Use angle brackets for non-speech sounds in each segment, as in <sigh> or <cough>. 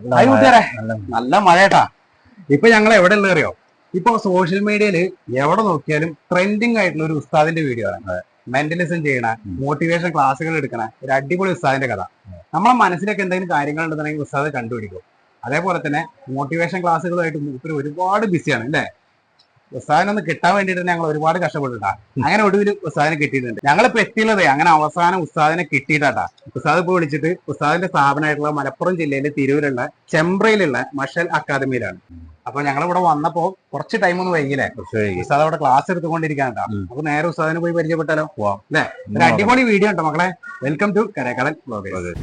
Hi കൂട്ടുകാരെ നല്ല മഴയട്ടാ ഇപ്പൊ ഞങ്ങൾ എവിടെ ഉള്ള അറിയോ? ഇപ്പൊ സോഷ്യൽ മീഡിയയിൽ എവിടെ നോക്കിയാലും ട്രെൻഡിങ് ആയിട്ടുള്ള ഒരു ഉസ്താദിന്റെ വീഡിയോ ആണ്. മെന്റലിസം ചെയ്യണ മോട്ടിവേഷൻ ക്ലാസ്സുകൾ എടുക്കണ ഒരു അടിപൊളി ഉസ്താദിന്റെ കഥ. നമ്മളെ മനസ്സിലൊക്കെ എന്തെങ്കിലും കാര്യങ്ങൾ ഉണ്ടെന്നുണ്ടെങ്കിൽ ഉസ്താദ് കണ്ടുപിടിക്കും. അതേപോലെ തന്നെ മോട്ടിവേഷൻ ക്ലാസ്സുകളുമായിട്ട് മൂപ്പര് ഒരുപാട് ബിസിയാണ് അല്ലേ? ഉസ്താദിനൊന്ന് കിട്ടാൻ വേണ്ടിയിട്ട് ഞങ്ങൾ ഒരുപാട് കഷ്ടപ്പെട്ടിട്ടാ. അങ്ങനെ ഒടുവിൽ ഉസ്താദിനെ കിട്ടിയിട്ടുണ്ട്. ഞങ്ങളിപ്പോ എത്തിയുള്ളതേ അങ്ങനെ അവസാനം ഉസ്താദിനെ കിട്ടിയിട്ടാ ഉസ്താദ് ഇപ്പൊ വിളിച്ചിട്ട് ഉസ്താദിന്റെ സ്ഥാപനമായിട്ടുള്ള മലപ്പുറം ജില്ലയിലെ തിരൂരുള്ള ചെമ്പ്രയിലുള്ള മഷൽ അക്കാദമിയിലാണ്. അപ്പൊ ഞങ്ങൾ ഇവിടെ വന്നപ്പോ കുറച്ച് ടൈം ഒന്ന് വൈകില്ലേ ഉസ്താദ് അവിടെ ക്ലാസ് എടുത്തുകൊണ്ടിരിക്കാൻ കേട്ടോ അപ്പൊ നേരെ ഉസ്താദിനെ പോയി പരിചയപ്പെട്ടാലോ? അല്ലേ? ഒരു അടിപൊളി വീഡിയോ ഉണ്ടോ മക്കളെ? വെൽക്കം ടു ബ്ലോഗേഴ്സ്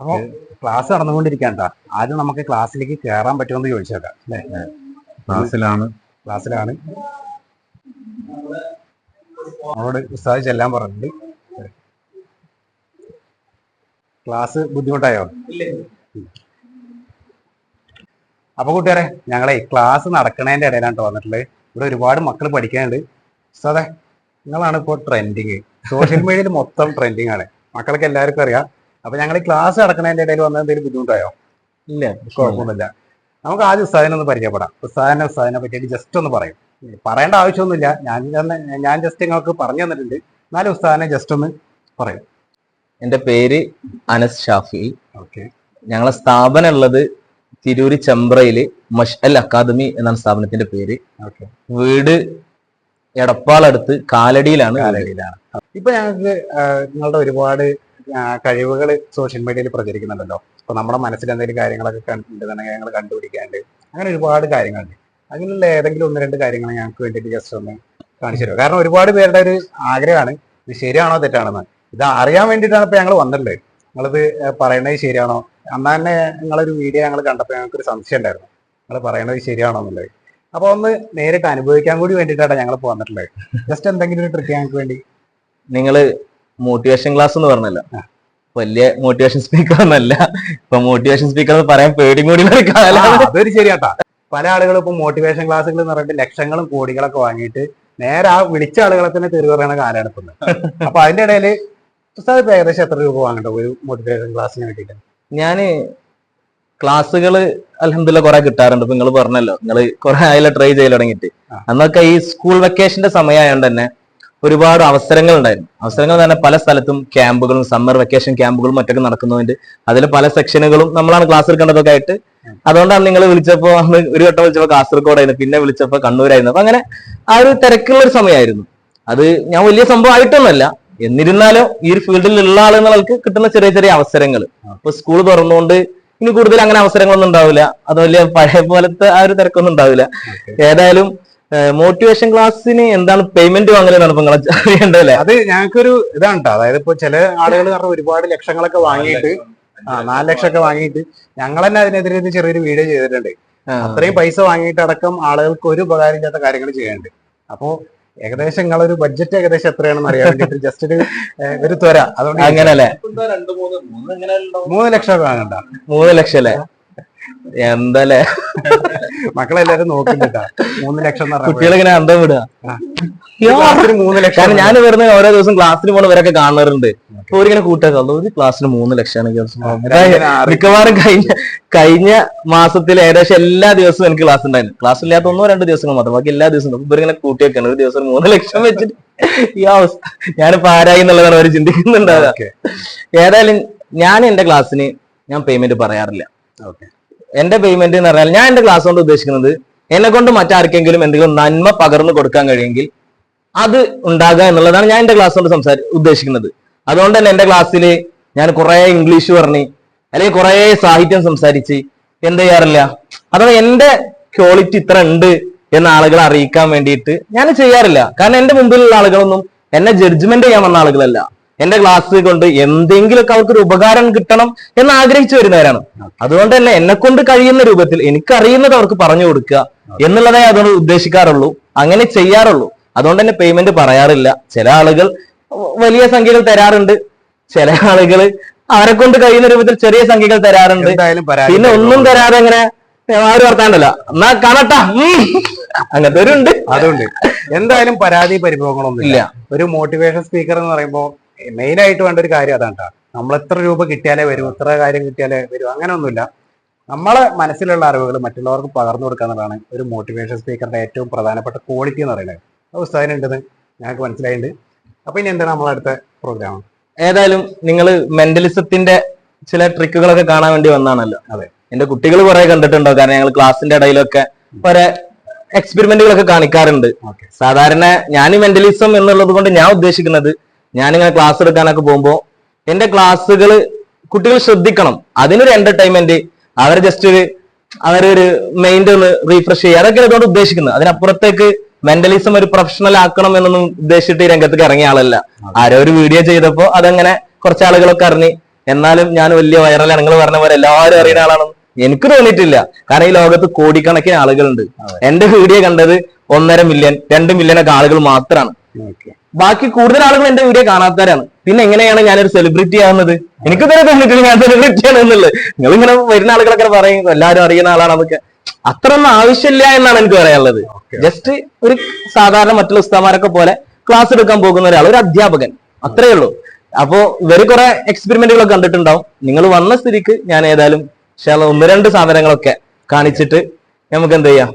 അപ്പൊ ക്ലാസ് നടന്നുകൊണ്ടിരിക്കാൻ കേട്ടോ ആദ്യം നമുക്ക് ക്ലാസ്സിലേക്ക് കയറാൻ പറ്റുമെന്ന് ചോദിച്ചേക്കാം അല്ലേ? ക്ലാസ്സിലാണ്. ക്ലാസ്സിലാണ്. നമ്മളോട് ഉസ്താദ് ചെല്ലാൻ പറഞ്ഞിട്ടുണ്ട്. ക്ലാസ് ബുദ്ധിമുട്ടായോ? അപ്പൊ കൂട്ടുകാരെ ഞങ്ങളെ ക്ലാസ് നടക്കണേന്റെ ഇടയിലാണ് ട്ടോ വന്നിട്ടുള്ളത്. ഇവിടെ ഒരുപാട് മക്കൾ പഠിക്കാനുണ്ട് ഉസ്താദെ നിങ്ങളാണ് ഇപ്പോൾ ട്രെൻഡിങ് സോഷ്യൽ മീഡിയയിൽ മൊത്തം ട്രെൻഡിങ് ആണ്. മക്കൾക്ക് എല്ലാവർക്കും അറിയാം. അപ്പൊ ഞങ്ങൾ ക്ലാസ് നടക്കുന്നതിന്റെ ഇടയിൽ വന്ന എന്തെങ്കിലും ബുദ്ധിമുട്ടായോ? ഇല്ല. കുഴപ്പമൊന്നുമില്ല. നമുക്ക് ആദ്യം ഉസ്താദിനെ ഒന്ന് പരിചയപ്പെടാം. ഉസ്താദിനെ ഉസ്താദിനെ പറ്റിയിട്ട് ജസ്റ്റ് ഒന്ന് പറയും. പറയേണ്ട ആവശ്യമൊന്നുമില്ല. ഞാൻ തന്നെ ഞാൻ ജസ്റ്റ് നിങ്ങൾക്ക് പറഞ്ഞു തന്നിട്ടുണ്ട്. എന്നാലും ഉസ്താദിനെ ജസ്റ്റ് ഒന്ന് പറയും. എന്റെ പേര് അനസ് ഷാഫി. ഓക്കെ. ഞങ്ങളെ സ്ഥാപനം ഉള്ളത് തിരൂര് ചെമ്പ്രയിൽ മഷ്അൽ അക്കാദമി എന്നാണ് സ്ഥാപനത്തിന്റെ പേര്. വീട് എടപ്പാളടുത്ത് കാലടിയിലാണ്. കാലടിയിലാണ്. ഇപ്പൊ ഞങ്ങൾക്ക് നിങ്ങളുടെ ഒരുപാട് കഴിവുകൾ സോഷ്യൽ മീഡിയയിൽ പ്രചരിക്കുന്നുണ്ടല്ലോ. അപ്പൊ നമ്മുടെ മനസ്സിൽ എന്തെങ്കിലും കാര്യങ്ങളൊക്കെ കണ്ടിട്ടുണ്ടെന്നുണ്ടെങ്കിൽ ഞങ്ങൾ കണ്ടുപിടിക്കാണ്ട് അങ്ങനെ ഒരുപാട് കാര്യങ്ങളുണ്ട്. അങ്ങനെയുള്ള ഏതെങ്കിലും ഒന്ന് രണ്ട് കാര്യങ്ങൾ ഞങ്ങൾക്ക് വേണ്ടിയിട്ട് ജസ്റ്റ് ഒന്ന് കാണിച്ചു തരുമോ? കാരണം ഒരുപാട് പേരുടെ ഒരു ആഗ്രഹമാണ് ഇത് ശരിയാണോ തെറ്റാണെന്ന്. ഇത് അറിയാൻ വേണ്ടിയിട്ടാണ് ഇപ്പൊ ഞങ്ങൾ വന്നിട്ടുള്ളത്. നിങ്ങളിത് പറയണത് ശരിയാണോ? അന്ന് തന്നെ നിങ്ങളൊരു വീഡിയോ ഞങ്ങൾ കണ്ടപ്പോൾ ഞങ്ങൾക്ക് ഒരു സംശയം ഉണ്ടായിരുന്നു. നിങ്ങൾ പറയണത് ശരിയാണോ എന്നുള്ളത്. അപ്പൊ ഒന്ന് നേരിട്ട് അനുഭവിക്കാൻ കൂടി വേണ്ടിയിട്ടാണ് ഞങ്ങൾ വന്നിട്ടുള്ളത്. ജസ്റ്റ് എന്തെങ്കിലും ഒരു ട്രിക്ക് ഞങ്ങൾക്ക് വേണ്ടി. നിങ്ങൾ മോട്ടിവേഷൻ ക്ലാസ് എന്ന് പറഞ്ഞല്ലോ. വലിയ മോട്ടിവേഷൻ സ്പീക്കർ ഒന്നല്ല ഇപ്പൊ മോട്ടിവേഷൻ സ്പീക്കർ എന്ന് പറയാൻ പേടി കൂടി അതൊരു ശരിയാട്ടാ. പല ആളുകളും ഇപ്പൊ മോട്ടിവേഷൻ ക്ലാസ്സുകൾ എന്ന് പറഞ്ഞിട്ട് ലക്ഷങ്ങളും കോടികളൊക്കെ വാങ്ങിയിട്ട് നേരെ ആ വിളിച്ച ആളുകളെ തന്നെ തെറി പറയുന്ന കാലാണ് ഇപ്പൊ. അപ്പൊ അതിന്റെ ഇടയിൽ ഉസ്താദ് ഏകദേശം എത്ര രൂപ വാങ്ങണ്ട ഒരു മോട്ടിവേഷൻ ക്ലാസ്സിന് വേണ്ടിയിട്ട്? ഞാൻ ക്ലാസ്സുകൾ അലഹമില്ല കുറെ കിട്ടാറുണ്ട്. ഇപ്പൊ നിങ്ങൾ പറഞ്ഞല്ലോ. നിങ്ങൾ കുറെ ആയാലും ട്രൈ ചെയ്ത് തുടങ്ങിയിട്ട്. അന്നൊക്കെ ഈ സ്കൂൾ വെക്കേഷന്റെ സമയമായോണ്ട് തന്നെ ഒരുപാട് അവസരങ്ങൾ ഉണ്ടായിരുന്നു അവസരങ്ങൾ തന്നെ പല സ്ഥലത്തും ക്യാമ്പുകളും സമ്മർ വെക്കേഷൻ ക്യാമ്പുകളും മറ്റൊക്കെ നടക്കുന്നതിന്റെ അതിൽ പല സെക്ഷനുകളും നമ്മളാണ് ക്ലാസ് എടുക്കേണ്ടതൊക്കെ ആയിട്ട്. അതുകൊണ്ടാണ് നിങ്ങൾ വിളിച്ചപ്പോൾ അന്ന് ഒരു വട്ടം വിളിച്ചപ്പോ കാസർഗോഡായിരുന്നു പിന്നെ വിളിച്ചപ്പോൾ കണ്ണൂരായിരുന്നു. അപ്പൊ അങ്ങനെ ആ ഒരു തിരക്കുള്ള ഒരു സമയമായിരുന്നു. അത് ഞാൻ വലിയ സംഭവം ആയിട്ടൊന്നുമല്ല. എന്നിരുന്നാലും ഈ ഒരു ഫീൽഡിൽ ഉള്ള ആളുകൾക്ക് കിട്ടുന്ന ചെറിയ ചെറിയ അവസരങ്ങൾ ഇപ്പൊ സ്കൂൾ തുറന്നുകൊണ്ട് ഇനി കൂടുതൽ അങ്ങനെ അവസരങ്ങളൊന്നും ഉണ്ടാവില്ല. അത് വലിയ പഴയ പോലത്തെ ആ ഒരു തിരക്കൊന്നും ഉണ്ടാവില്ല. ഏതായാലും മോട്ടിവേഷൻ ക്ലാസ്സിന് എന്താണ് പേയ്മെന്റ് വാങ്ങലെന്നാണ് ഇപ്പൊ അല്ലേ അറിയേണ്ടതല്ലേ? അത് ഞങ്ങൾക്കൊരു ഇതാണ് കേട്ടോ അതായത് ഇപ്പൊ ചില ആളുകൾ കാരണം ഒരുപാട് ലക്ഷങ്ങളൊക്കെ വാങ്ങിയിട്ട് ആ നാല് ലക്ഷമൊക്കെ വാങ്ങിയിട്ട് ഞങ്ങൾ തന്നെ അതിനെതിരെ ഒരു ചെറിയൊരു വീഡിയോ ചെയ്തിട്ടുണ്ട്. അത്രയും പൈസ വാങ്ങിയിട്ട് അടക്കം ആളുകൾക്ക് ഒരു ഉപകാരം ഇല്ലാത്ത കാര്യങ്ങൾ ചെയ്യുന്നുണ്ട്. അപ്പോ ഏകദേശം നിങ്ങളൊരു ബഡ്ജറ്റ് ഏകദേശം എത്രയാണെന്ന് അറിയാൻ വേണ്ടിട്ട് ജസ്റ്റ് ഒരു ഒരു ത്വര. അതുകൊണ്ട് അങ്ങനല്ലേ മൂന്ന് ലക്ഷം ഒക്കെ വാങ്ങണ്ട. മൂന്ന് ലക്ഷം അല്ലേ? എന്തല്ലേ? മക്കളെല്ലാരും നോക്കുന്നുണ്ടാ മൂന്ന് ലക്ഷം അന്തം വിടുക. ക്ലാസ്സിന് മൂന്ന് ലക്ഷം ഞാൻ വരുന്ന ഓരോ ദിവസം ക്ലാസ്സിന് പോണവരൊക്കെ കാണാറുണ്ട്. അപ്പൊ ഒരിങ്ങനെ കൂട്ടൊക്കെ ഒരു ക്ലാസ്സിന് മൂന്ന് ലക്ഷമാണ് ആറ്. മിക്കവാറും കഴിഞ്ഞ കഴിഞ്ഞ മാസത്തിൽ ഏകദേശം എല്ലാ ദിവസവും എനിക്ക് ക്ലാസ് ഉണ്ടായിരുന്നു. ക്ലാസ് ഇല്ലാത്ത ഒന്നോ രണ്ടോ ദിവസങ്ങൾ മാത്രം. ബാക്കി എല്ലാ ദിവസവും ഇവരിങ്ങനെ കൂട്ടിയൊക്കെയാണ്. ഒരു ദിവസം മൂന്ന് ലക്ഷം വെച്ചിട്ട് ഈ അവസ്ഥ ഞാനിപ്പോ ആരായി എന്നുള്ളതാണ് അവർ ചിന്തിക്കുന്നുണ്ടാവുക. ഏതായാലും ഞാൻ എന്റെ ക്ലാസ്സിന് ഞാൻ പേയ്മെന്റ് പറയാറില്ല. ഓക്കെ. എന്റെ പേയ്മെന്റ് എന്ന് പറഞ്ഞാൽ ഞാൻ എന്റെ ക്ലാസ് കൊണ്ട് ഉദ്ദേശിക്കുന്നത് എന്നെ കൊണ്ട് മറ്റാർക്കെങ്കിലും എന്തെങ്കിലും നന്മ പകർന്നു കൊടുക്കാൻ കഴിയുമെങ്കിൽ അത് ഉണ്ടാകുക എന്നുള്ളതാണ് ഞാൻ എന്റെ ക്ലാസ് കൊണ്ട് സംസാരി ഉദ്ദേശിക്കുന്നത്. അതുകൊണ്ട് തന്നെ എന്റെ ക്ലാസ്സിൽ ഞാൻ കുറെ ഇംഗ്ലീഷ് പറഞ്ഞ് അല്ലെങ്കിൽ കുറെ സാഹിത്യം സംസാരിച്ച് എന്ത് ചെയ്യാറില്ല? അതാണ് എന്റെ ക്വാളിറ്റി ഇത്ര ഉണ്ട് എന്ന ആളുകളെ അറിയിക്കാൻ വേണ്ടിയിട്ട് ഞാൻ ചെയ്യാറില്ല. കാരണം എന്റെ മുമ്പിലുള്ള ആളുകളൊന്നും എന്നെ ജഡ്ജ്മെന്റ് ചെയ്യാൻ വന്ന ആളുകളല്ല. എന്റെ ക്ലാസ് കൊണ്ട് എന്തെങ്കിലുമൊക്കെ അവർക്ക് ഒരു ഉപകാരം കിട്ടണം എന്ന് ആഗ്രഹിച്ചു വരുന്നവരാണ്. അതുകൊണ്ട് തന്നെ എന്നെ കൊണ്ട് കഴിയുന്ന രൂപത്തിൽ എനിക്കറിയുന്നത് അവർക്ക് പറഞ്ഞു കൊടുക്കുക എന്നുള്ളതേ അതുകൊണ്ട് ഉദ്ദേശിക്കാറുള്ളൂ. അങ്ങനെ ചെയ്യാറുള്ളൂ. അതുകൊണ്ട് തന്നെ പേയ്മെന്റ് പറയാറില്ല. ചില ആളുകൾ വലിയ സംഖ്യകൾ തരാറുണ്ട്. ചില ആളുകൾ അവരെ കൊണ്ട് കഴിയുന്ന രൂപത്തിൽ ചെറിയ സംഖ്യകൾ തരാറുണ്ട്. പിന്നെ ഒന്നും തരാതെ അങ്ങനെ ആരും ഒരു വർത്താനല്ല. എന്നാ കാണട്ടാ. അങ്ങനത്തെ ഒരു ഉണ്ട്. അതുകൊണ്ട് എന്തായാലും പരാതി പരിഭവങ്ങളൊന്നും ഇല്ല. ഇല്ല ഒരു മോട്ടിവേഷൻ സ്പീക്കർ എന്ന് പറയുമ്പോൾ മെയിൻ ആയിട്ട് വേണ്ട ഒരു കാര്യം അതാണ് കേട്ടോ നമ്മൾ എത്ര രൂപ കിട്ടിയാലേ വരും എത്ര കാര്യം കിട്ടിയാലേ വരും അങ്ങനെയൊന്നുമില്ല. നമ്മളെ മനസ്സിലുള്ള അറിവുകൾ മറ്റുള്ളവർക്ക് പകർന്നു കൊടുക്കുക എന്നുള്ളതാണ് ഒരു മോട്ടിവേഷൻ സ്പീക്കറുടെ ഏറ്റവും പ്രധാനപ്പെട്ട ക്വാളിറ്റി എന്ന് പറയുന്നത്. അത് ഉസ്താദിനുണ്ടെന്ന് ഞങ്ങൾക്ക് മനസ്സിലായിട്ടുണ്ട്. അപ്പൊ ഇനി എന്താണ് നമ്മളെ അടുത്ത പ്രോഗ്രാം ഏതായാലും നിങ്ങൾ മെന്റലിസത്തിന്റെ ചില ട്രിക്കുകളൊക്കെ കാണാൻ വേണ്ടി വന്നാണല്ലോ. അതെ. എന്റെ കുട്ടികൾ കുറെ കണ്ടിട്ടുണ്ടോ കാരണം ഞങ്ങൾ ക്ലാസ്സിന്റെ ഇടയിലൊക്കെ കുറെ എക്സ്പെരിമെന്റുകളൊക്കെ കാണിക്കാറുണ്ട്. സാധാരണ ഞാൻ മെന്റലിസം എന്നുള്ളത് കൊണ്ട് ഞാൻ ഉദ്ദേശിക്കുന്നത് ഞാനിങ്ങനെ ക്ലാസ് എടുക്കാനൊക്കെ പോകുമ്പോൾ എന്റെ ക്ലാസ്സുകൾ കുട്ടികൾ ശ്രദ്ധിക്കണം. അതിനൊരു എന്റർടൈൻമെന്റ് അവർ ജസ്റ്റ് ഒരു അവരൊരു മൈൻഡ് ഒന്ന് റീഫ്രഷ് ചെയ്യുക. അതൊക്കെ അതുകൊണ്ട് ഉദ്ദേശിക്കുന്നത്. അതിനപ്പുറത്തേക്ക് മെന്റലിസം ഒരു പ്രൊഫഷണൽ ആക്കണം എന്നൊന്നും ഉദ്ദേശിച്ചിട്ട് ഈ രംഗത്തേക്ക് ഇറങ്ങിയ ആളല്ല. ആരോ ഒരു വീഡിയോ ചെയ്തപ്പോ അതങ്ങനെ കുറച്ച് ആളുകളൊക്കെ അറിഞ്ഞു എന്നാലും ഞാൻ വലിയ വൈറലാണ് നിങ്ങൾ പറഞ്ഞ പോലെ എല്ലാവരും അറിയുന്ന ആളാണെന്ന് എനിക്ക് തോന്നിയിട്ടില്ല. കാരണം ഈ ലോകത്ത് കോടിക്കണക്കിന് ആളുകളുണ്ട്. എന്റെ വീഡിയോ കണ്ടത് ഒന്നര മില്യൺ രണ്ട് മില്യൺ ഒക്കെ ആളുകൾ മാത്രമാണ് ബാക്കി കൂടുതൽ ആളുകൾ എന്റെ വീഡിയോ കാണാത്തവരാണ്. പിന്നെ എങ്ങനെയാണ് ഞാനൊരു സെലിബ്രിറ്റി ആവുന്നത്? എനിക്ക് തന്നെ തോന്നിയിട്ടില്ല ഞാൻ സെലിബ്രിറ്റി ആണ് എന്നുള്ളത്. നിങ്ങൾ ഇങ്ങനെ വരുന്ന ആളുകളൊക്കെ പറയും എല്ലാവരും അറിയുന്ന ആളാണെന്നൊക്കെ അത്ര ഒന്നും ആവശ്യമില്ല എന്നാണ് എനിക്ക് പറയാനുള്ളത്. ജസ്റ്റ് ഒരു സാധാരണ മറ്റുള്ള ഉസ്താമാരൊക്കെ പോലെ ക്ലാസ് എടുക്കാൻ പോകുന്ന ഒരാൾ ഒരു അധ്യാപകൻ. അത്രേ ഉള്ളൂ. അപ്പോ ഇവർ കുറെ എക്സ്പെരിമെന്റുകളൊക്കെ കണ്ടിട്ടുണ്ടാവും. നിങ്ങൾ വന്ന സ്ഥിതിക്ക് ഞാൻ ഏതായാലും ഒന്ന് രണ്ട് സാധനങ്ങളൊക്കെ കാണിച്ചിട്ട് നമുക്ക് എന്ത് ചെയ്യാം?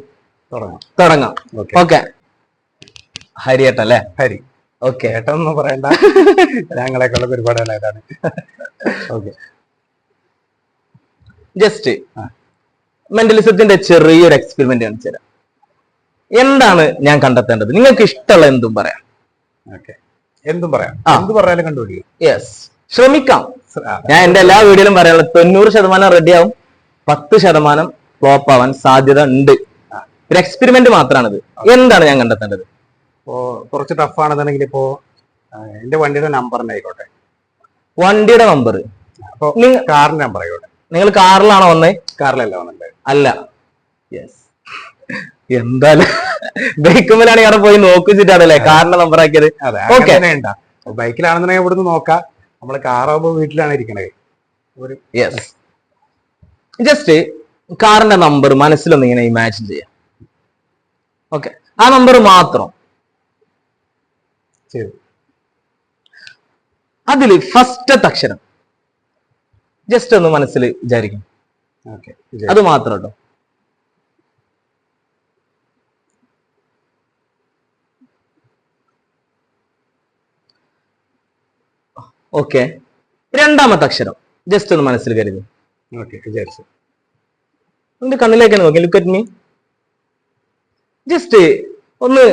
തുടങ്ങാം. ഓക്കെ ഓക്കെ ഹരിയേട്ടല്ലേ ഹരി. ഓക്കെ. ഏട്ടൊന്നും പറയണ്ട. <laughs> ഞങ്ങളെക്കുള്ള ഒരുപാട് ഇതാണ്. ഓക്കെ. ജസ്റ്റ് മെന്റലിസത്തിന്റെ ചെറിയൊരു എക്സ്പെരിമെന്റ് കാണിച്ചു തരാം. എന്താണ് ഞാൻ കണ്ടെത്തേണ്ടത്? നിങ്ങൾക്ക് ഇഷ്ടമുള്ള എന്തും പറയാം. ഓക്കെ. എന്തും പറയാം. എന്ത് പറഞ്ഞാലും കണ്ടുപിടിക്കും. യെസ് ശ്രമിക്കാം. ഞാൻ എന്റെ എല്ലാ വീഡിയോയിലും പറയാനുള്ളത് തൊണ്ണൂറ് ശതമാനം റെഡിയാവും പത്ത് ശതമാനം ഫ്ലോപ്പ് ആവാൻ സാധ്യത ഉണ്ട്. ഒരു എക്സ്പെരിമെന്റ് മാത്രമാണിത് എന്താണ് ഞാൻ കണ്ടെത്തേണ്ടത്? ഇപ്പോ കുറച്ച് ടഫ് ആണെന്നുണ്ടെങ്കിൽ ഇപ്പോ ആ, എന്റെ വണ്ടിയുടെ നമ്പർ ആയിക്കോട്ടെ. വണ്ടിയുടെ നമ്പർ അപ്പൊ നിങ്ങ- കാറിന്റെ നമ്പർ ആയിക്കോട്ടെ. നിങ്ങൾ കാറിലാണോ വന്നേ? കാറിലല്ല വന്നിട്ട് അല്ല. യെസ് എന്തായാലും ബൈക്കുമ്പോഴാണ് അവിടെ പോയി നോക്കിച്ചിട്ടാണല്ലേ കാറിന്റെ നമ്പർ ആക്കിയത്? വേണ്ട ബൈക്കിലാണെന്നുണ്ടെങ്കിൽ ഇവിടുന്ന് നോക്കാം. നമ്മൾ കാറാകുമ്പോ വീട്ടിലാണ് ഇരിക്കണത്. ഒരു യെസ് ജസ്റ്റ് കാറിന്റെ നമ്പർ മനസ്സിലൊന്ന് ഇങ്ങനെ ഇമാജിൻ ചെയ്യാം. ഓക്കെ ആ നമ്പർ മാത്രം. ചെയ്തു. അതിൽ ഫസ്റ്റത്തെ അക്ഷരം. ജസ്റ്റ് ഒന്ന് മനസ്സിൽ വിചാരിക്കും ഓക്കെ അത് മാത്രം കേട്ടോ ഓക്കെ. രണ്ടാമത്തെ അക്ഷരം. ജസ്റ്റ് ഒന്ന് മനസ്സിൽ കരുതി. വിചാരിച്ചു. എന്റെ കണ്ണിലേക്ക് നോക്കി ലുക്ക് അറ്റ് മീ ജസ്റ്റ് ഒന്ന്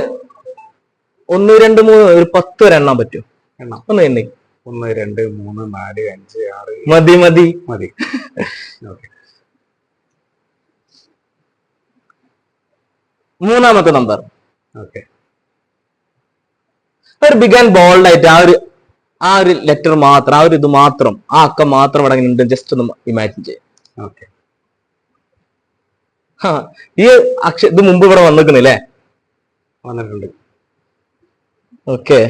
ഒന്ന് രണ്ട് മൂന്ന് ഒരു പത്ത് വരെ എണ്ണാൻ പറ്റും എണ്ണം. ഒന്ന് എണ്ണി. ഒന്ന് രണ്ട് മൂന്ന് നാല് അഞ്ച് ആറ് മതി മതി. മതി. <laughs> ഓക്കെ. മൂന്നാമത്തെ നമ്പർ. ഓക്കെ. ഒരു ബിഗ് ആൻഡ് ബോൾഡ് ആയിട്ട് ആ ഒരു ആ ഒരു ലെറ്റർ മാത്രം ആ ഒരു ഇത് മാത്രം ആ അക്കം മാത്രം ഇവിടെ ഉണ്ട്. ജസ്റ്റ് ഒന്ന് ഇമാജിൻ ചെയ്യാം. ഓക്കെ. ഈ അക്ഷ ഇത് മുമ്പ് ഇവിടെ വന്നിരിക്കുന്നില്ലേ? വന്നിട്ടുണ്ട്. ഓക്കെ.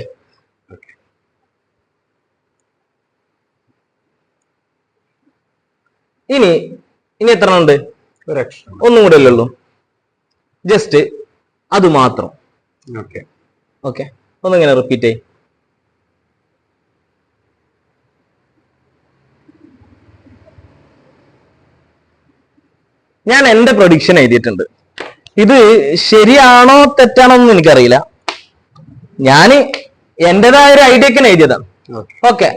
ഇനി ഇനി എത്ര ഉണ്ട്? ഒന്നും കൂടെ അല്ലേ ഉള്ളൂ. ജസ്റ്റ് അത് മാത്രം. ഓക്കെ. ഓക്കെ. ഒന്നിങ്ങനെ റിപ്പീറ്റ് ചെയ്യും. ഞാൻ എന്റെ പ്രൊഡിക്ഷൻ എഴുതിയിട്ടുണ്ട്. ഇത് ശരിയാണോ തെറ്റാണോ എന്ന് എനിക്കറിയില്ല. ഞാൻ എന്റേതായ ഒരു ഐഡിയക്ക് എഴുതിയതാണ്. ഓക്കെ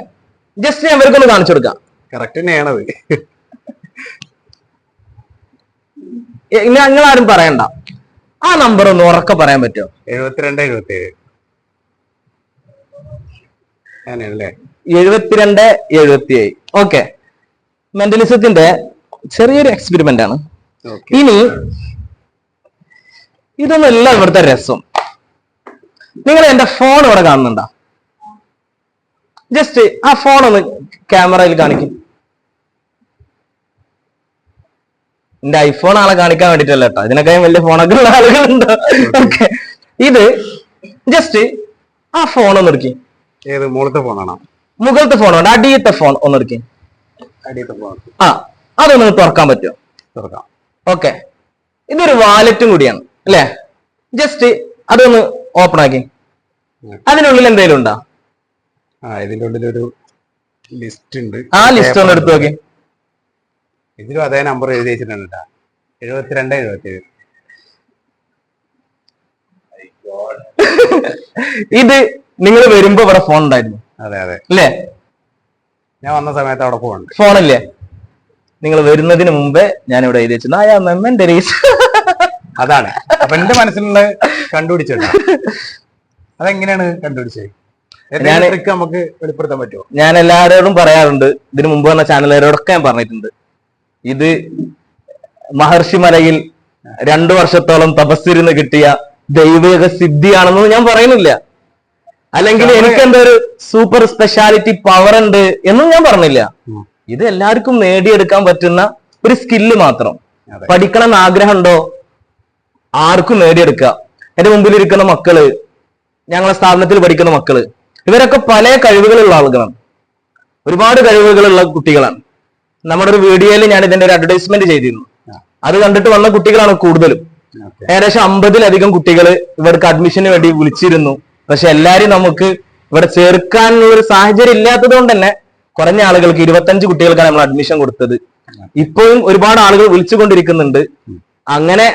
ജസ്റ്റ് ഞാൻ ഇവർക്കൊന്ന് കാണിച്ചു കൊടുക്കാം. കറക്റ്റ് തന്നെയാണത് ഞങ്ങൾ ആരും പറയണ്ട. ആ നമ്പർ ഒന്ന് ഉറക്കെ പറയാൻ പറ്റുമോ? എഴുപത്തിരണ്ട് എഴുപത്തി ഏഴ് അങ്ങനെയാണല്ലേ? എഴുപത്തിരണ്ട് എഴുപത്തിയേഴ്. ഓക്കെ മെന്റലിസത്തിന്റെ ചെറിയൊരു എക്സ്പെരിമെന്റ് ആണ്. ഇനി ഇതൊന്നല്ല ഇവിടുത്തെ രസം. നിങ്ങൾ എന്റെ ഫോൺ ഇവിടെ കാണുന്നുണ്ടോ? ജസ്റ്റ് ആ ഫോൺ ഒന്ന് ക്യാമറയിൽ കാണിക്കും. എന്റെ ഐഫോൺ ആളെ കാണിക്കാൻ വേണ്ടിട്ടല്ല കേട്ടോ ഇതിനൊക്കെ വലിയ ഫോണൊക്കെ ഉള്ള ആളുകളുണ്ട്? ഓക്കെ ഇത് ജസ്റ്റ് ആ ഫോൺ ഒന്ന് എടുക്കി. ഏത് മുകളത്തെ ഫോണാണോ മുകളിലത്തെ ഫോൺ ഉണ്ട്. അടിയത്തെ ഫോൺ ഒന്ന് എടുക്കി. അടിയത്തെ ഫോൺ ആ അതൊന്ന് തുറക്കാൻ പറ്റുമോ തുറക്കാം. ഓക്കെ ഇതൊരു വാലറ്റും കൂടിയാണ്. അല്ലേ? ജസ്റ്റ് അതൊന്ന് ഓപ്പൺ ആക്കി. അതിനുള്ളിൽ എന്തെങ്കിലും ഉണ്ടോ? ആ ഉള്ളിൽ ഒരു ലിസ്റ്റ് ഉണ്ട് ആ ലിസ്റ്റ് ഒന്ന് എടുത്തു നോക്കി. ഇതിലും അതേ നമ്പർ എഴുതി വെച്ചിട്ടുണ്ട് എഴുപത്തിരണ്ട് എഴുപത്തി ഇത് നിങ്ങൾ വരുമ്പോ ഇവിടെ ഫോൺ ഉണ്ടായിരുന്നു. അതെ അതെ. അല്ലേ ഞാൻ വന്ന സമയത്ത് അവിടെ ഫോൺ ഫോണില്ലേ നിങ്ങൾ വരുന്നതിന് മുമ്പേ ഞാൻ ഇവിടെ എഴുതി വെച്ചു നായ മെമ്മന്റെ അതാണ്. അപ്പൊ എന്റെ മനസ്സിലുള്ള കണ്ടുപിടിച്ചിട്ടുണ്ട്. അതെങ്ങനെയാണ് കണ്ടുപിടിച്ചത്? ഞാൻ ട്രിക്ക് നമുക്ക് വെളിപ്പെടുത്താൻ പറ്റുമോ? ഞാൻ എല്ലാവരോടും പറയാറുണ്ട്. ഇതിനു മുമ്പ് വന്ന ചാനലുകാരോടൊക്കെ ഞാൻ പറഞ്ഞിട്ടുണ്ട്. ഇത് മഹർഷി മലയിൽ രണ്ടു വർഷത്തോളം തപസ്സിരുന്ന് കിട്ടിയ ദൈവിക സിദ്ധിയാണെന്ന് ഞാൻ പറയുന്നില്ല. അല്ലെങ്കിൽ എനിക്ക് എന്താ ഒരു സൂപ്പർ സ്പെഷ്യാലിറ്റി പവർ ഉണ്ട് എന്നും ഞാൻ പറഞ്ഞില്ല. ഇത് എല്ലാവർക്കും നേടിയെടുക്കാൻ പറ്റുന്ന ഒരു സ്കില്ല് മാത്രം. പഠിക്കണം എന്ന് ആഗ്രഹമുണ്ടോ? ആർക്കും നേടിയെടുക്കാം എന്റെ മുമ്പിൽ ഇരിക്കുന്ന മക്കൾ ഞങ്ങളെ സ്ഥാപനത്തിൽ പഠിക്കുന്ന മക്കൾ ഇവരൊക്കെ പല കഴിവുകളുള്ള ആളുകളാണ്. ഒരുപാട് കഴിവുകളുള്ള കുട്ടികളാണ്. നമ്മുടെ ഒരു വീഡിയോയിൽ ഞാൻ ഇതിന്റെ ഒരു അഡ്വർടൈസ്മെന്റ് ചെയ്തിരുന്നു. അത് കണ്ടിട്ട് വന്ന കുട്ടികളാണ് കൂടുതലും. ഏകദേശം അമ്പതിലധികം കുട്ടികൾ ഇവർക്ക് അഡ്മിഷന് വേണ്ടി വിളിച്ചിരുന്നു. പക്ഷെ എല്ലാരും നമുക്ക് ഇവിടെ ചേർക്കാനുള്ള ഒരു സാഹചര്യം ഇല്ലാത്തത് കൊണ്ട് തന്നെ കുറഞ്ഞ ആളുകൾക്ക് ഇരുപത്തഞ്ച് കുട്ടികൾക്കാണ് നമ്മൾ അഡ്മിഷൻ കൊടുത്തത്. ഇപ്പോഴും ഒരുപാട് ആളുകൾ വിളിച്ചുകൊണ്ടിരിക്കുന്നുണ്ട്. അങ്ങനെ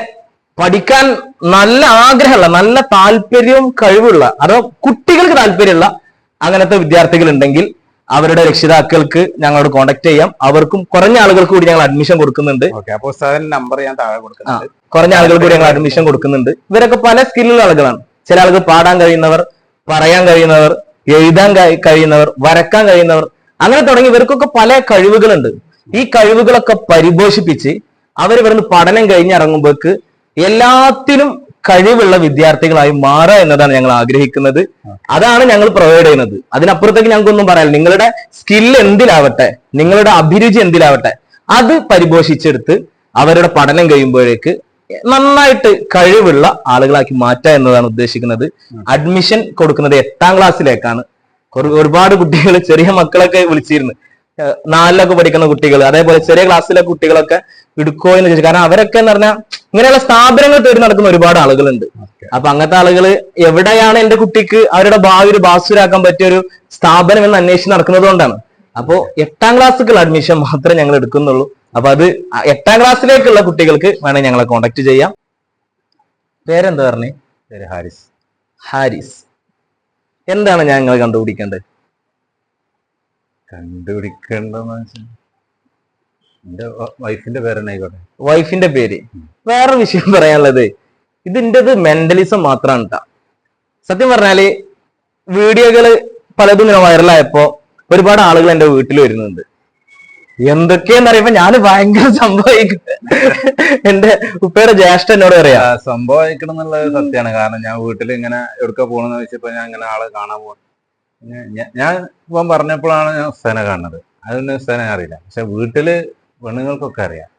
പഠിക്കാൻ നല്ല ആഗ്രഹമുള്ള നല്ല താല്പര്യവും കഴിവുള്ള അഥവാ കുട്ടികൾക്ക് താല്പര്യമുള്ള അങ്ങനത്തെ വിദ്യാർത്ഥികൾ ഉണ്ടെങ്കിൽ അവരുടെ രക്ഷിതാക്കൾക്ക് ഞങ്ങളോട് കോൺടാക്ട് ചെയ്യാം. അവർക്കും കുറഞ്ഞ ആളുകൾക്ക് കൂടി ഞങ്ങൾ അഡ്മിഷൻ കൊടുക്കുന്നുണ്ട്. നമ്പർ ഞാൻ താഴെ കൊടുക്കുന്നുണ്ട്. കുറഞ്ഞ ആളുകൾക്ക് കൂടി ഞങ്ങൾ അഡ്മിഷൻ കൊടുക്കുന്നുണ്ട്. ഇവരൊക്കെ പല സ്കില്ലുള്ള ആളുകളാണ്. ചില ആളുകൾ പാടാൻ കഴിയുന്നവർ പറയാൻ കഴിയുന്നവർ എഴുതാൻ കഴിയുന്നവർ വരക്കാൻ കഴിയുന്നവർ അങ്ങനെ തുടങ്ങി ഇവർക്കൊക്കെ പല കഴിവുകളുണ്ട്. ഈ കഴിവുകളൊക്കെ പരിപോഷിപ്പിച്ച് അവർ ഇവിടുന്ന് പഠനം കഴിഞ്ഞിറങ്ങുമ്പോൾക്ക് എല്ലാത്തിനും കഴിവുള്ള വിദ്യാർത്ഥികളായി മാറുക എന്നതാണ് ഞങ്ങൾ ആഗ്രഹിക്കുന്നത്. അതാണ് ഞങ്ങൾ പ്രൊവൈഡ് ചെയ്യുന്നത്. അതിനപ്പുറത്തേക്ക് ഞങ്ങൾക്കൊന്നും പറയാനില്ല. നിങ്ങളുടെ സ്കിൽ എന്തിലാവട്ടെ നിങ്ങളുടെ അഭിരുചി എന്തിലാവട്ടെ അത് പരിപോഷിച്ചെടുത്ത് അവരുടെ പഠനം കഴിയുമ്പോഴേക്ക് നന്നായിട്ട് കഴിവുള്ള ആളുകളാക്കി മാറ്റുക എന്നതാണ് ഉദ്ദേശിക്കുന്നത്. അഡ്മിഷൻ കൊടുക്കുന്നത് എട്ടാം ക്ലാസ്സിലേക്കാണ് ഒരുപാട് കുട്ടികൾ ചെറിയ മക്കളൊക്കെ വിളിച്ചിരുന്നു. നാലിലൊക്കെ പഠിക്കുന്ന കുട്ടികൾ അതേപോലെ ചെറിയ ക്ലാസ്സിലെ കുട്ടികളൊക്കെ എടുക്കോ എന്ന് ചോദിച്ചു. കാരണം അവരൊക്കെ എന്ന് പറഞ്ഞാൽ ഇങ്ങനെയുള്ള സ്ഥാപനങ്ങൾ തേടി നടക്കുന്ന ഒരുപാട് ആളുകളുണ്ട്. അപ്പൊ അങ്ങനത്തെ ആളുകൾ എവിടെയാണ് എന്റെ കുട്ടിക്ക് അവരുടെ ഭാവി ഒരു ബാസുരാക്കാൻ പറ്റിയ ഒരു സ്ഥാപനം എന്ന് അന്വേഷിച്ച് നടക്കുന്നത് കൊണ്ടാണ്. അപ്പോ എട്ടാം ക്ലാസ്സിലുള്ള അഡ്മിഷൻ മാത്രമേ ഞങ്ങൾ എടുക്കുന്നുള്ളൂ. അപ്പൊ അത് എട്ടാം ക്ലാസ്സിലേക്കുള്ള കുട്ടികൾക്ക് വേണമെങ്കിൽ ഞങ്ങളെ കോണ്ടാക്ട് ചെയ്യാം. പേരെന്താ പറഞ്ഞേ? ഹാരിസ്. ഹാരിസ്. എന്താണ് ഞങ്ങൾ കണ്ടുപിടിക്കേണ്ടത്? കണ്ടുപിടിക്കേണ്ടെന്ന് വെച്ചാൽ എന്റെ വൈഫിന്റെ പേര്. വേറെ വിഷയം പറയാനുള്ളത്. ഇതിന്റെത് മെന്റലിസം മാത്രാണ്. സത്യം പറഞ്ഞാൽ വീഡിയോകൾ പലതും ഇങ്ങനെ വൈറലായപ്പോ ഒരുപാട് ആളുകൾ എന്റെ വീട്ടിൽ വരുന്നുണ്ട്. എന്തൊക്കെയെന്ന് അറിയുമ്പോ ഞാൻ ഭയങ്കര സംഭവിക്ക എന്റെ ഉപ്പയുടെ ജ്യേഷ്ഠ എന്നോട് പറയാ. സംഭവിക്കണം എന്നുള്ളത് സത്യമാണ് കാരണം ഞാൻ വീട്ടിൽ ഇങ്ങനെ എവിടുക്ക പോണെന്ന് വെച്ചപ്പോ ഞാൻ ഇങ്ങനെ ആളെ കാണാൻ പോകും ഞാൻ ഇപ്പം പറഞ്ഞപ്പോഴാണ് ഞാൻ ഉസ്താനെ കാണുന്നത്. അതൊന്നും ഉസ്താനെ അറിയില്ല. പക്ഷെ വീട്ടിൽ പെണ്ണുങ്ങൾക്കൊക്കെ അറിയാം.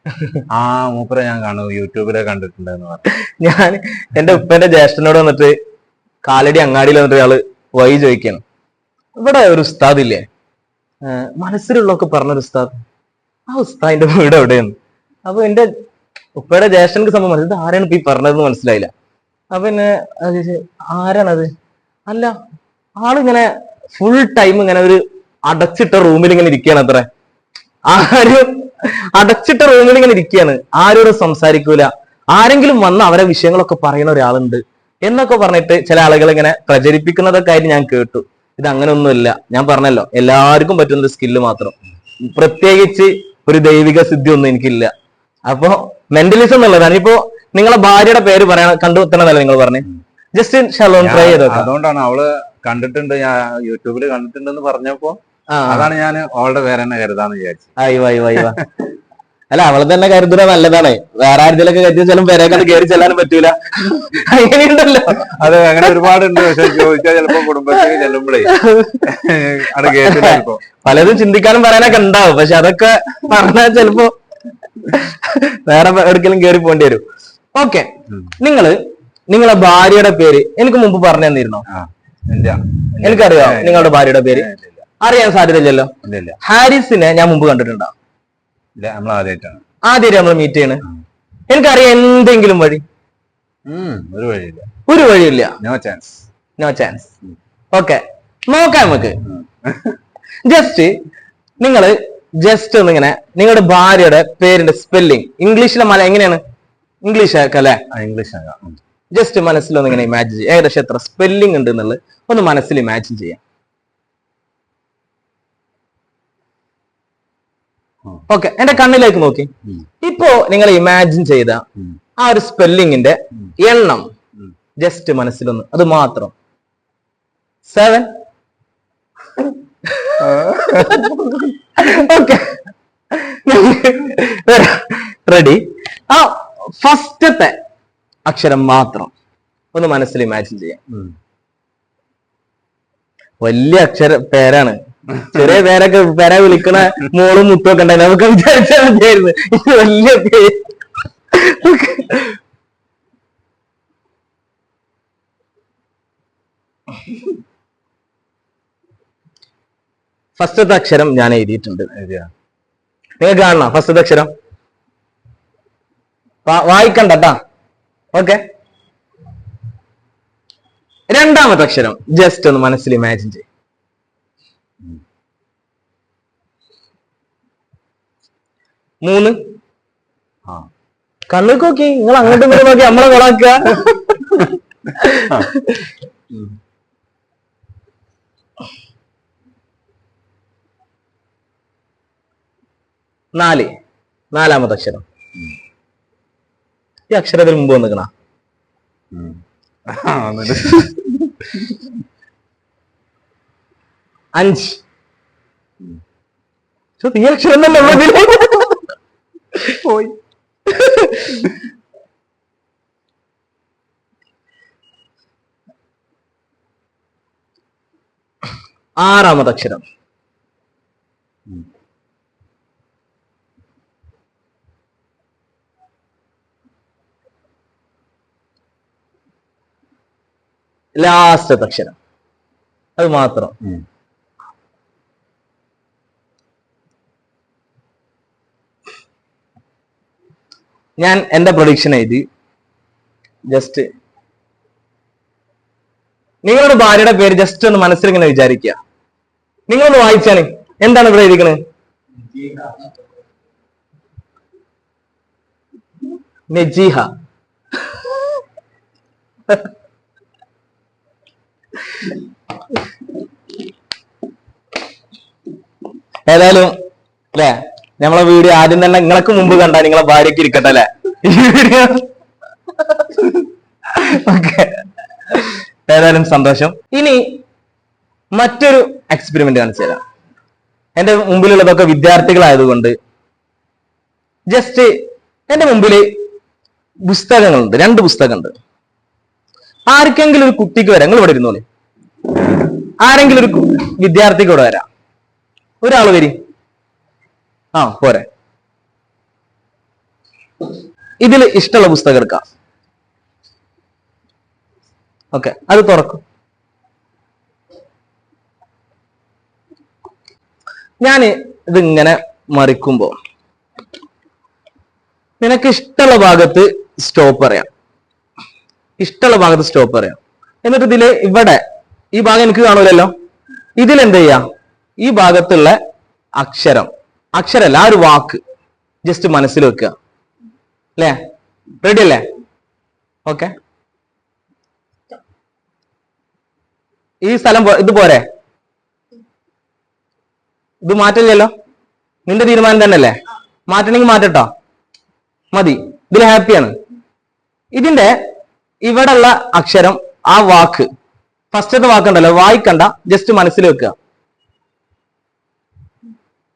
ആ മൂപ്പരെ ഞാൻ കാണു യൂട്യൂബിലെ കണ്ടിട്ടുണ്ടെന്ന് പറഞ്ഞു. ഞാൻ എന്റെ ഉപ്പന്റെ ജ്യേഷ്ഠനോട് വന്നിട്ട് കാലടി അങ്ങാടിയിൽ വന്നിട്ട് ഒരാൾ വഴി ചോദിക്കാണ്. ഇവിടെ ഒരു ഉസ്താദ് ഇല്ലേ? മനസ്സിലുള്ളൊക്കെ പറഞ്ഞൊരു ഉസ്താദ്. ആ ഉസ്താദിന്റെ വീട് എവിടെയാണ് അപ്പൊ എന്റെ ഉപ്പയുടെ ജ്യേഷ്ഠനക്ക് സംഭവം മനസ്സിലായി. ആരാണ് ഇപ്പൊ ഈ പറഞ്ഞതെന്ന് മനസ്സിലായില്ല. അപ്പൊ പിന്നെ ആരാണത്? അല്ല ആളിങ്ങനെ ഫുൾ ടൈം ഇങ്ങനെ ഒരു അടച്ചിട്ട റൂമിൽ ഇങ്ങനെ ഇരിക്കുകയാണ് അത്ര. ആരും അടച്ചിട്ട റൂമിൽ ഇങ്ങനെ ഇരിക്കുകയാണ് ആരോടും സംസാരിക്കൂല. ആരെങ്കിലും വന്ന് അവരെ വിഷയങ്ങളൊക്കെ പറയുന്ന ഒരാളുണ്ട്. എന്നൊക്കെ പറഞ്ഞിട്ട് ചില ആളുകൾ ഇങ്ങനെ പ്രചരിപ്പിക്കുന്നതൊക്കെ ആയിട്ട് ഞാൻ കേട്ടു. ഇത് അങ്ങനെ അങ്ങനെയൊന്നുമില്ല. ഞാൻ പറഞ്ഞല്ലോ എല്ലാവർക്കും പറ്റുന്ന സ്കില്ല് മാത്രം. പ്രത്യേകിച്ച് ഒരു ദൈവിക സിദ്ധി ഒന്നും എനിക്കില്ല. അപ്പോ മെന്റലിസം എന്നുള്ളതാണ് ഇപ്പോ നിങ്ങളെ ഭാര്യയുടെ പേര് പറയണ കണ്ടുത്തണമെന്നല്ല നിങ്ങൾ പറഞ്ഞു? ജസ്റ്റ് ഷലോൺ ട്രൈ ചെയ്തോ അതുകൊണ്ടാണ് അവൾ കണ്ടിട്ടുണ്ട് ഞാൻ യൂട്യൂബിൽ കണ്ടിട്ടുണ്ടെന്ന് പറഞ്ഞപ്പോ അതാണ് ഞാൻ അവളുടെ പേര് തന്നെ കരുതാന്ന് വിചാരിച്ചു അയ്യോ അയ്യോ അയ്യോ അല്ല അവളെ തന്നെ കരുതുന്ന നല്ലതാണ്. വേറെ ആരുടെയൊക്കെ കരുതി ചെല്ലും പെരേക്കാണ്ട് കയറി ചെല്ലാനും പറ്റൂല. അങ്ങനെയുണ്ടല്ലോ. അതെ അങ്ങനെ ഒരുപാടുണ്ട്. പക്ഷെ ചോദിച്ചാൽ ചിലപ്പോ കുടുംബത്തിൽ ചെല്ലുമ്പോഴേ ചിലപ്പോ പലതും ചിന്തിക്കാനും പറയാനൊക്കെ ഉണ്ടാവും. പക്ഷെ അതൊക്കെ പറഞ്ഞാൽ ചിലപ്പോ വേറെ എവിടെക്കെങ്കിലും കയറി പോകേണ്ടി വരും. ഓക്കെ. നിങ്ങൾ നിങ്ങളെ ഭാര്യയുടെ പേര് എനിക്ക് മുമ്പ് പറഞ്ഞു തന്നിരുന്നോ എനിക്കറിയോ നിങ്ങളുടെ ഭാര്യയുടെ പേര്. അറിയാൻ സാധ്യതയില്ലല്ലോ? ഹാരിസിനെ ഞാൻ മുമ്പ് കണ്ടിട്ടുണ്ടോ? ഇല്ല നമ്മൾ ആദ്യമായിട്ടാണ്. ആദ്യമായിട്ട് നമ്മൾ മീറ്റ് ചെയ്യണ്. എനിക്കറിയാം എന്തെങ്കിലും വഴി. ഒരു വഴിയില്ല. ഒരു വഴിയില്ല. No chance no chance okay നോക്കാം നമുക്ക്. ജസ്റ്റ് നിങ്ങൾ ജസ്റ്റ് ഒന്ന് ഇങ്ങനെ നിങ്ങളുടെ ഭാര്യയുടെ പേരിന്റെ സ്പെല്ലിംഗ് ഇംഗ്ലീഷിലെ മല എങ്ങനെയാണ്? ഇംഗ്ലീഷ് ആക്കല്ലേ? ഇംഗ്ലീഷ് ആകാം ഉം. ജസ്റ്റ് മനസ്സിലൊന്ന് ഇങ്ങനെ ഇമാജിൻ ചെയ്യാം. ഏകദേശം എത്ര സ്പെല്ലിംഗ് ഉണ്ട് എന്നുള്ളത് ഒന്ന് മനസ്സിൽ ഇമാജിൻ ചെയ്യാം. ഓക്കെ എന്റെ കണ്ണിലേക്ക് നോക്കി. ഇപ്പോ നിങ്ങൾ ഇമാജിൻ ചെയ്ത ആ ഒരു സ്പെല്ലിങ്ങിന്റെ എണ്ണം ജസ്റ്റ് മനസ്സിലൊന്ന് അത് മാത്രം. സെവൻ ഓക്കെ റെഡി ആ ഫസ്റ്റത്തെ <laughs> അക്ഷരം മാത്രം. ഒന്ന് മനസ്സിൽ ഇമാജിൻ ചെയ്യാം. വലിയ അക്ഷര പേരാണ്. ചെറിയ പേരൊക്കെ പേരെ വിളിക്കണ മോളും മുത്തൊക്കെ ഉണ്ടായിരുന്നു നമുക്ക് വിചാരിച്ചാൽ മതിയായിരുന്നു. വലിയ പേര്. ഫസ്റ്റത്തെ അക്ഷരം ഞാൻ എഴുതിയിട്ടുണ്ട്. നിങ്ങൾ കാണണം? ഫസ്റ്റത്തെ അക്ഷരം? വായിക്കണ്ട വായിക്കണ്ടട്ടാ ഓക്കെ രണ്ടാമത്തെ അക്ഷരം. ജസ്റ്റ് ഒന്ന് മനസ്സിൽ ഇമാജിൻ ചെയ്യും. മൂന്ന്. ആ. കണ്ണിൽ നോക്കി. നിങ്ങൾ അങ്ങോട്ടും ഇങ്ങോട്ടും നോക്കി നമ്മളെ കൊളാക്കുക. നാല്. നാലാമത്തെ അക്ഷരം. ഈ അക്ഷരത്തിന് മുമ്പ് വന്നിക്കണ? അഞ്ച്. ഈ അക്ഷരം തന്നെ പോയി. ആറാമത് അക്ഷരം. ലാസ്റ്റത്തെ അക്ഷരം അത് മാത്രം. ഞാൻ എന്റെ പ്രൊഡിക്ഷൻ എഴുതി. ജസ്റ്റ് നിങ്ങളുടെ ഭാര്യയുടെ പേര് ജസ്റ്റ് ഒന്ന് മനസ്സിൽ ഇങ്ങനെ വിചാരിക്കുക. നിങ്ങളൊന്ന് വായിച്ചാണ് എന്താണ് ഇവിടെ എഴുതിക്കണേ? നെജീഹ. <laughs> ഏതായാലും അല്ലേ നമ്മളെ വീഡിയോ ആദ്യം തന്നെ നിങ്ങൾക്ക് മുമ്പ് കണ്ടാ നിങ്ങളെ ഭാര്യക്ക് ഇരിക്കട്ടെ അല്ലെ ഏതായാലും സന്തോഷം. ഇനി മറ്റൊരു എക്സ്പെരിമെന്റ് കാണിച്ചു തരാം. എന്റെ മുമ്പിലുള്ളതൊക്കെ വിദ്യാർത്ഥികളായതുകൊണ്ട് ജസ്റ്റ് എന്റെ മുമ്പിൽ പുസ്തകങ്ങളുണ്ട് രണ്ട് പുസ്തകമുണ്ട്. ആർക്കെങ്കിലും ഒരു കുട്ടിക്ക് വരാം. നിങ്ങൾ ഇവിടെ ഇരുന്നോളി. ആരെങ്കിലും ഒരു വിദ്യാർത്ഥിക്ക് ഇവിടെ വരാം. ഒരാൾ വരി. ആ പോരെ. ഇതിൽ ഇഷ്ടമുള്ള പുസ്തകം എടുക്കാം. ഓക്കെ അത് തുറക്കും. ഞാൻ ഇതിങ്ങനെ മറിക്കുമ്പോ നിനക്ക് ഇഷ്ടമുള്ള ഭാഗത്ത് സ്റ്റോപ്പ് പറയാം. ഇഷ്ടമുള്ള ഭാഗത്ത് സ്റ്റോപ്പ് പറയാം. എന്നിട്ട് ഇതിൽ ഇവിടെ ഈ ഭാഗം എനിക്ക് കാണൂലല്ലോ? ഇതിൽ എന്ത് ചെയ്യാം? ഈ ഭാഗത്തുള്ള അക്ഷരം. അക്ഷരല്ല ആ ഒരു വാക്ക് ജസ്റ്റ് മനസ്സിൽ വെക്കുക. അല്ലേ? റെഡി അല്ലേ? ഓക്കെ ഈ സ്ഥലം ഇത് പോരെ? ഇത് മാറ്റില്ലല്ലോ? നിന്റെ തീരുമാനം തന്നെയല്ലേ? മാറ്റണമെങ്കിൽ മാറ്റട്ടോ. മതി. ഇതിൽ ഹാപ്പിയാണ് ഇതിന്റെ ഇവിടെയുള്ള അക്ഷരം ആ വാക്ക്. ഫസ്റ്റത്തെ വാക്കുണ്ടല്ലോ വായിക്കണ്ട ജസ്റ്റ് മനസ്സിൽ വെക്കുക.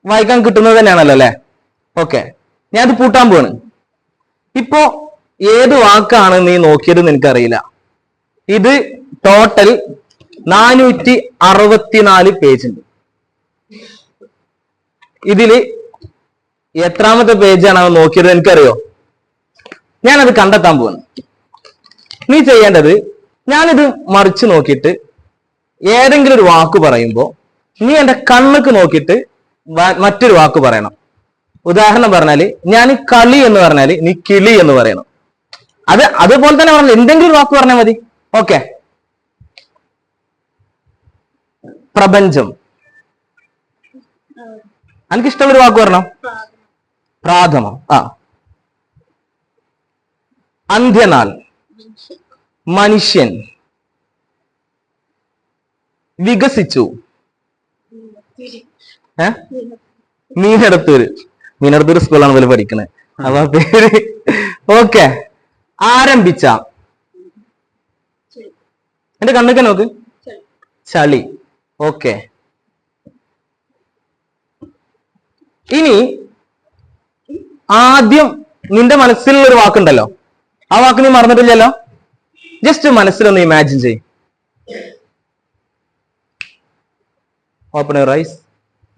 വായിക്കാൻ കിട്ടുന്നത് തന്നെയാണല്ലോ അല്ലെ? ഓക്കെ ഞാൻ അത് പൂട്ടാൻ പോവാണ്. ഇപ്പോ ഏത് വാക്കാണ് നീ നോക്കിയത് എനിക്കറിയില്ല. ഇത് ടോട്ടൽ നാനൂറ്റി അറുപത്തിനാല് പേജ് ഉണ്ട്. ഇതിൽ എത്രാമത്തെ പേജാണ് അവൻ നോക്കിയത് എനിക്കറിയോ? ഞാനത് കണ്ടെത്താൻ പോവാണ്. നീ ചെയ്യേണ്ടത് ഞാനിത് മറിച്ച് നോക്കിയിട്ട് ഏതെങ്കിലും ഒരു വാക്ക് പറയുമ്പോൾ നീ എന്റെ കണ്ണുക്ക് നോക്കിയിട്ട് മറ്റൊരു വാക്ക് പറയണം. ഉദാഹരണം പറഞ്ഞാൽ ഞാൻ കളി എന്ന് പറഞ്ഞാൽ നീ കിളി എന്ന് പറയണം. അത് അതുപോലെ തന്നെ പറഞ്ഞാൽ എന്തെങ്കിലും ഒരു വാക്ക് പറഞ്ഞാൽ മതി. ഓക്കെ. പ്രപഞ്ചം. എനിക്ക് ഇഷ്ടമുള്ള വാക്ക് പറഞ്ഞോ? പ്രാഥമം ആ. അന്ത്യനാൾ. മനുഷ്യൻ വികസിച്ചു. ഏ? മീനടത്തൂര്. മീനടത്തൂര് സ്കൂളാണ് പോലെ പഠിക്കണേ. അപ്പൊ പേര് ഓക്കെ. ആരംഭിച്ച. എന്റെ കണ്ണൊക്കെ നോക്ക്. ചളി. ഓക്കെ. ഇനി ആദ്യം നിന്റെ മനസ്സിലുള്ള ഒരു വാക്കുണ്ടല്ലോ. ആ വാക്ക് നീ മറന്നിട്ടില്ലല്ലോ? ജസ്റ്റ് മനസ്സിലൊന്ന് ഇമാജിൻ ചെയ്യും. ഓപ്പൺ യുവർ ഐസ്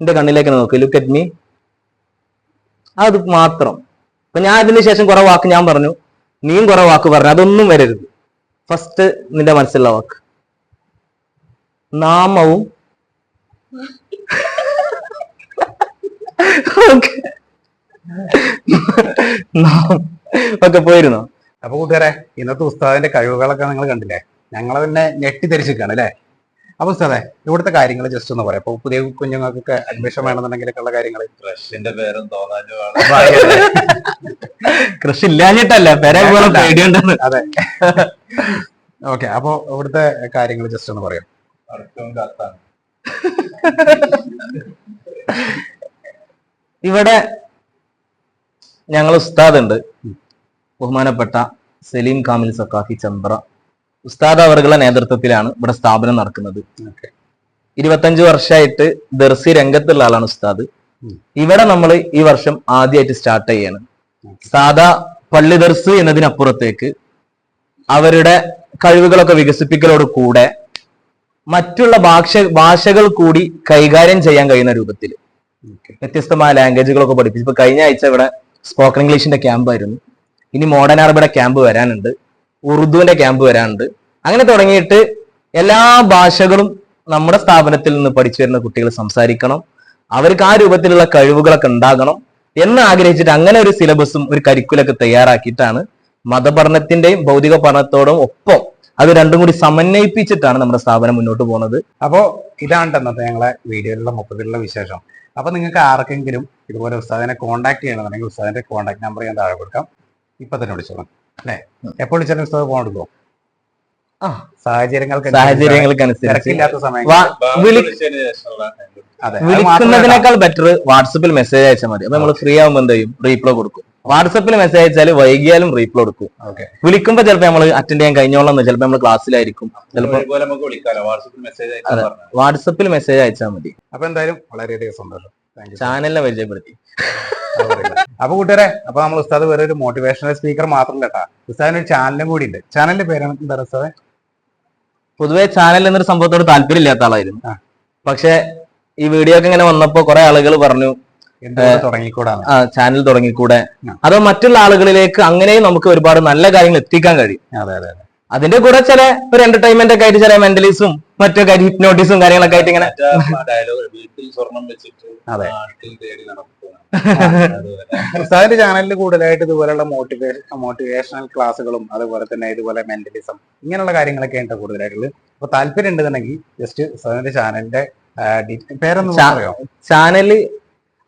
എന്റെ കണ്ണിലേക്ക് നോക്ക്. ലുക്ക് അറ്റ് മീ അത് മാത്രം. അപ്പൊ ഞാൻ അതിന് ശേഷം കുറെ വാക്ക് ഞാൻ പറഞ്ഞു. നീയും കുറെ വാക്ക് പറഞ്ഞു. അതൊന്നും വരരുത്. ഫസ്റ്റ് നിന്റെ മനസ്സിലുള്ള വാക്ക്. നാമവും <laughs> ഓക്കെ ഓക്കെ പോയിരുന്നോ? അപ്പൊ കൂട്ടുകാരെ ഇന്നത്തെ ഉസ്താദിന്റെ കഴിവുകളൊക്കെ നിങ്ങൾ കണ്ടില്ലേ? ഞങ്ങളെ തന്നെ ഞെട്ടിധരിച്ചിരിക്കുകയാണ് അല്ലേ? അപ്പൊ ഉസ്താദെ ഇവിടുത്തെ കാര്യങ്ങൾ ജസ്റ്റ് ഒന്ന് പറയാം. അപ്പൊ പുതിയ കുഞ്ഞുങ്ങൾക്കൊക്കെ അഡ്മിഷൻ വേണമെന്നുണ്ടെങ്കിലൊക്കെ ഉള്ള കാര്യങ്ങൾ. ക്രഷിന്റെ പേരും കൃഷി ഇല്ലാഞ്ഞിട്ടല്ല അതെ. ഓക്കെ അപ്പൊ ഇവിടുത്തെ കാര്യങ്ങൾ ജസ്റ്റ് ഒന്ന് പറയാം. ഇവിടെ ഞങ്ങൾ ഉസ്താദ് ഉണ്ട്. ബഹുമാനപ്പെട്ട സലീം കാമിൽ സക്കാഫി ചന്ദ്ര ഉസ്താദ് അവരുടെ നേതൃത്വത്തിലാണ് ഇവിടെ സ്ഥാപനം നടക്കുന്നത്. ഇരുപത്തഞ്ചു വർഷമായിട്ട് ദർസി രംഗത്തുള്ള ആളാണ് ഉസ്താദ്. ഇവിടെ നമ്മൾ ഈ വർഷം ആദ്യമായിട്ട് സ്റ്റാർട്ട് ചെയ്യാണ്. സാധാ പള്ളി ദർസ് എന്നതിനപ്പുറത്തേക്ക് അവരുടെ കഴിവുകളൊക്കെ വികസിപ്പിക്കലോട് കൂടെ മറ്റുള്ള ഭാഷ ഭാഷകൾ കൂടി കൈകാര്യം ചെയ്യാൻ കഴിയുന്ന രൂപത്തിൽ വ്യത്യസ്തമായ ലാംഗ്വേജുകളൊക്കെ പഠിപ്പിച്ചു. ഇപ്പൊ കഴിഞ്ഞ ആഴ്ച ഇവിടെ സ്പോക്കൺ ഇംഗ്ലീഷിന്റെ ക്യാമ്പ് ആയിരുന്നു. ഇനി മോഡേൺ അറബിയുടെ ക്യാമ്പ് വരാനുണ്ട്. ഉറുദുവിന്റെ ക്യാമ്പ് വരാനുണ്ട്. അങ്ങനെ തുടങ്ങിയിട്ട് എല്ലാ ഭാഷകളും നമ്മുടെ സ്ഥാപനത്തിൽ നിന്ന് പഠിച്ചു വരുന്ന കുട്ടികൾ സംസാരിക്കണം. അവർക്ക് ആ രൂപത്തിലുള്ള കഴിവുകളൊക്കെ ഉണ്ടാകണം എന്ന് ആഗ്രഹിച്ചിട്ട് അങ്ങനെ ഒരു സിലബസും ഒരു കരിക്കുലൊക്കെ തയ്യാറാക്കിയിട്ടാണ് മതപഠനത്തിന്റെയും ഭൗതിക പഠനത്തോടും ഒപ്പം അത് രണ്ടും കൂടി സമന്വയിപ്പിച്ചിട്ടാണ് നമ്മുടെ സ്ഥാപനം മുന്നോട്ട് പോകുന്നത്. അപ്പോ ഇതാണ് ഇന്നത്തെ ഞങ്ങളെ വീഡിയോയിലുള്ള മൊത്തത്തിലുള്ള വിശേഷം. അപ്പൊ നിങ്ങൾക്ക് ആർക്കെങ്കിലും ഇതുപോലെ ഉസ്താദിനെ കോൺടാക്ട് ചെയ്യണമെന്നുണ്ടെങ്കിൽ ഉസ്താദിന്റെ കോൺടാക്ട് നമ്പർ ഞാൻ താഴെ കൊടുക്കാം. ഇപ്പൊ തന്നെ വിളിച്ചോളാം. അല്ലേ? എപ്പോൾ വിളിച്ചാലും ഉസ്താദ് ഫോൺ എടുക്കുമോ. സാഹചര്യങ്ങൾക്ക് വിളിക്കുന്നതിനേക്കാൾ ബെറ്റർ വാട്സപ്പിൽ മെസ്സേജ് അയച്ചാൽ മതി. അപ്പൊ നമ്മൾ ഫ്രീ ആകുമ്പോൾ എന്ത് ചെയ്യും? റീപ്ലോ കൊടുക്കും. വാട്സപ്പിൽ മെസ്സേജ് അയച്ചാൽ വൈകിയാലും റീപ്ലോ കൊടുക്കും. വിളിക്കുമ്പോ വിളിക്കുമ്പോൾ ചിലപ്പോൾ നമ്മൾ അറ്റൻഡ് ചെയ്യാൻ കഴിഞ്ഞോളന്ന് ചിലപ്പോൾ നമ്മൾ ക്ലാസ്സിലായിരിക്കും. ചിലപ്പോൾ വാട്സപ്പിൽ മെസ്സേജ് അയച്ചാൽ മതി. അപ്പൊ എന്തായാലും വളരെയധികം സന്തോഷം. ചാനലിനെ പരിചയപ്പെടുത്തി. അപ്പൊ കൂട്ടുകാരെ അപ്പൊ നമ്മൾ ഉസ്താദ് വേറെ ഒരു മോട്ടിവേഷണൽ സ്പീക്കർ മാത്രമല്ല കേട്ടാ. ഉസ്താദിന് ഒരു ചാനലും കൂടി ഉണ്ട് ചാനലിന്റെ പേരാണ് എന്താ ഉസ്താദ്? പൊതുവെ ചാനൽ എന്നൊരു സംഭവത്തോട് താല്പര്യം ഇല്ലാത്ത ആളായിരുന്നു പക്ഷെ ഈ വീഡിയോ ഒക്കെ ഇങ്ങനെ വന്നപ്പോ കുറെ ആളുകൾ പറഞ്ഞു ചാനൽ തുടങ്ങിക്കൂടെ? അത് മറ്റുള്ള ആളുകളിലേക്ക് അങ്ങനെയും നമുക്ക് ഒരുപാട് നല്ല കാര്യങ്ങൾ എത്തിക്കാൻ കഴിയും? അതെ അതെ അതെ. അതിന്റെ കൂടെ ചില ഒരു എന്റർടൈൻമെന്റ് ഒക്കെ ആയിട്ട് ചില മെന്റലിസും മറ്റൊക്കെ ഹിപ്നോട്ടിസും കാര്യങ്ങളൊക്കെ ആയിട്ട് ഇങ്ങനെ <laughs> സാറിന്റെ ചാനലിൽ കൂടുതലായിട്ട് ഇതുപോലെയുള്ള മോട്ടിവേഷൻ മോട്ടിവേഷണൽ ക്ലാസ്സുകളും അതുപോലെ തന്നെ ഇതുപോലെ മെന്റലിസം ഇങ്ങനെയുള്ള കാര്യങ്ങളൊക്കെ ഉണ്ട് കൂടുതലായിട്ടുള്ളത്. അപ്പൊ താല്പര്യം ഉണ്ടെന്നുണ്ടെങ്കിൽ ജസ്റ്റ് സാറിന്റെ ചാനലിന്റെ പേരൊന്നും അറിയാം പറയോ? ചാനൽ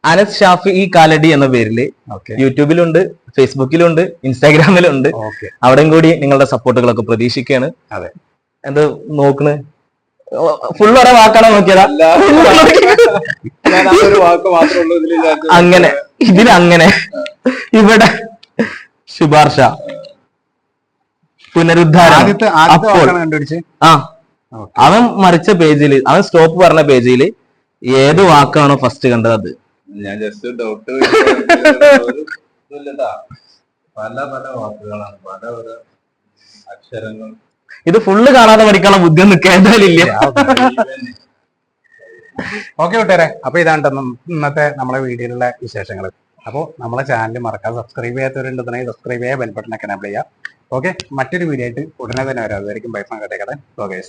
അനസ് ഷാഫി ഈ കാലടി എന്ന പേരിൽ ഓക്കെ. യൂട്യൂബിലുണ്ട് ഫേസ്ബുക്കിലുണ്ട് ഇൻസ്റ്റാഗ്രാമിലുണ്ട്. ഓക്കെ. അവിടെയും കൂടി നിങ്ങളുടെ സപ്പോർട്ടുകളൊക്കെ പ്രതീക്ഷിക്കുകയാണ് അതെ. എന്ത് നോക്കണ്? ഫുൾ ഒരേ വാക്കാണ് നോക്കിയതാ? ഞാൻ ഒരു വാക്ക് മാത്രമേ ഉള്ളൂ ഇതിൽ ഞാൻ അങ്ങനെ. ഇതിലങ്ങനെ. ഇവിടെ ശുപാർശ. പുനരുദ്ധാരണം. ആദ്യത്തെ ആദ്യത്തെ അപ്പോൾ. ആ. അവൻ മറിച്ച പേജിൽ അവൻ സ്റ്റോപ്പ് പറഞ്ഞ പേജിൽ ഏത് വാക്കാണോ ഫസ്റ്റ് കണ്ടത് അത്. ഞാൻ ജസ്റ്റ് ഡൗട്ട് പല പല വാക്കുകളാണ്. പല പല അക്ഷരങ്ങൾ ഇത് ഫുള്ള് കാണാതെ പഠിക്കാനുള്ള ബുദ്ധി ഒന്നും കേട്ടാലില്ല ഇല്ല. ഓക്കെ കൂട്ടുകാരെ. അപ്പൊ ഇതാണ് ഇന്നത്തെ നമ്മളെ വീഡിയോയിലുള്ള വിശേഷങ്ങൾ അപ്പോൾ നമ്മളെ ചാനൽ മറക്കാതെ സബ്സ്ക്രൈബ് ചെയ്യാത്തവരുണ്ടെന്നുണ്ടെങ്കിൽ സബ്സ്ക്രൈബ് ചെയ്യുക ബെൽബട്ടൺ ഒക്കെ എനേബിൾ ചെയ്യുക ഓക്കെ മറ്റൊരു വീഡിയോ ആയിട്ട് ഉടനെ തന്നെ വരാം. അതുവരെയും ബൈഫാൻ കട്ടേക്കടൻ ഓക്കെ